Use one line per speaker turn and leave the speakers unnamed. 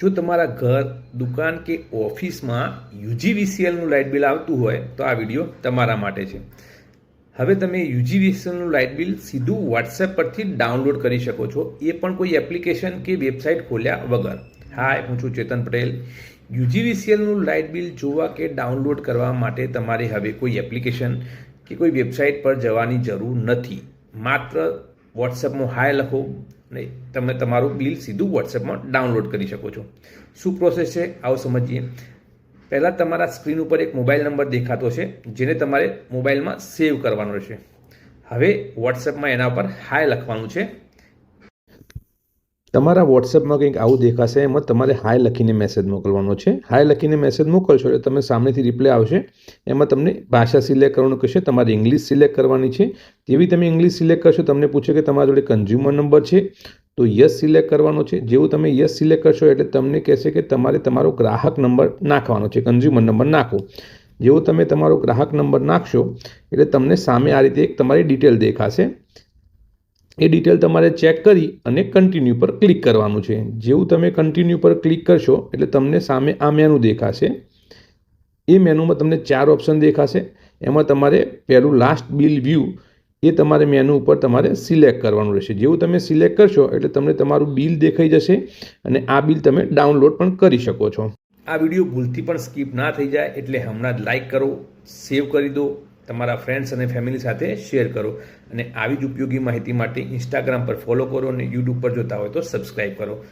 જો તમારા ઘર, દુકાન કે ઓફિસમાં યુજીવીસીએલનું લાઇટ બિલ આવતું હોય, તો આ વીડિયો તમારા માટે છે. હવે તમે યુજીવીસીએલનું લાઇટ બિલ સીધું વોટ્સએપ પરથી ડાઉનલોડ કરી શકો છો. એ પણ કોઈ એપ્લિકેશન કે વેબસાઇટ ખોલ્યા વગર. હાય, હું છું ચેતન પટેલ. યુજીવીસીએલનું લાઇટ બિલ જોવા કે ડાઉનલોડ કરવા માટે તમારે હવે કોઈ એપ્લિકેશન કે કોઈ વેબસાઇટ પર જવાની જરૂર નથી. માત્ર વોટ્સએપમાં હાય લખો અને તમે તમારું બિલ સીધું વોટ્સએપમાં ડાઉનલોડ કરી શકો છો. શું પ્રોસેસ છે? આવો સમજીએ. પહેલાં તમારા સ્ક્રીન ઉપર એક મોબાઈલ નંબર દેખાતો છે, જેને તમારે મોબાઈલમાં સેવ કરવાનો રહેશે. હવે વોટ્સએપમાં એના ઉપર હાય લખવાનું છે. તમારા વોટ્સએપમાં કંઈક આવું દેખાશે એમાં તમારે હાય લખીને મેસેજ મોકલવાનો છે. હાય લખીને મેસેજ મોકલશો એટલે તમે સામેથી રિપ્લાય આવશે. એમાં તમને ભાષા સિલેક્ટ કરવાનું કહેશે, તમારે ઇંગ્લિશ સિલેક્ટ કરવાની છે. જેવી તમે ઇંગ્લિશ સિલેક્ટ કરશો, તમને પૂછે કે તમારા જોડે કન્ઝ્યુમર નંબર છે, તો યસ સિલેક્ટ કરવાનો છે. જેવું તમે યસ સિલેક્ટ કરશો એટલે તમને કહેશે કે તમારે તમારો ગ્રાહક નંબર નાખવાનો છે કન્ઝ્યુમર નંબર નાખો જેવું તમે તમારો ગ્રાહક નંબર નાખશો એટલે તમને સામે આ રીતે એક તમારી ડિટેલ દેખાશે. એ ડિટેલ તમારે ચેક કરી અને કન્ટિન્યુ પર ક્લિક કરવાનું છે. જેવું તમે કન્ટિન્યુ પર ક્લિક કરશો, એટલે તમને સામે આ મેનુ દેખાશે. એ મેનુમાં તમને ચાર ઓપ્શન દેખાશે. એમાં તમારે પહેલું લાસ્ટ બિલ વ્યૂ એ તમારે મેનુ ઉપર તમારે સિલેક્ટ કરવાનું રહેશે. જેવું તમે સિલેક્ટ કરશો, એટલે તમને તમારું બિલ દેખાઈ જશે અને આ બિલ તમે ડાઉનલોડ પણ કરી શકો છો. આ વીડિયો ભૂલથી પણ સ્કીપ ના થઈ જાય, એટલે હમણાં જ લાઈક કરો સેવ કરી દો. તમારા ફ્રેન્ડ્સ અને ફેમિલી સાથે શેર કરો અને આવી જ ઉપયોગી માહિતી માટે ઇન્સ્ટાગ્રામ પર ફોલો કરો અને યુટ્યુબ પર જોતા હોય તો સબસ્ક્રાઈબ કરો.